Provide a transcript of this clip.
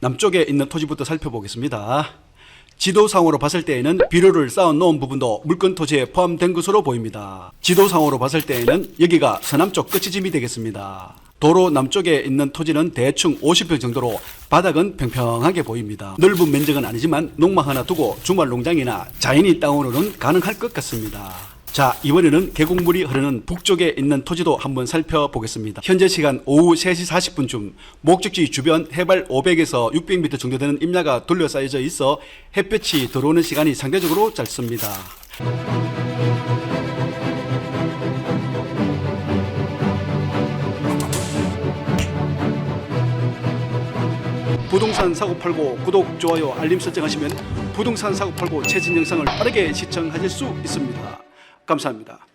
남쪽에 있는 토지부터 살펴보겠습니다. 지도상으로 봤을 때에는 비료를 쌓아 놓은 부분도 물건 토지에 포함된 것으로 보입니다. 지도상으로 봤을 때에는 여기가 서남쪽 끝지점이 되겠습니다. 도로 남쪽에 있는 토지는 대충 50평 정도로 바닥은 평평하게 보입니다. 넓은 면적은 아니지만 농막 하나 두고 주말 농장이나 자연이 땅으로는 가능할 것 같습니다. 자, 이번에는 계곡물이 흐르는 북쪽에 있는 토지도 한번 살펴보겠습니다. 현재 시간 오후 3시 40분쯤 목적지 주변 해발 500에서 600m 정도 되는 임야가 둘러싸여져 있어 햇볕이 들어오는 시간이 상대적으로 짧습니다. 부동산 사고 팔고 구독, 좋아요, 알림 설정하시면 부동산 사고 팔고 최신 영상을 빠르게 시청하실 수 있습니다. 감사합니다.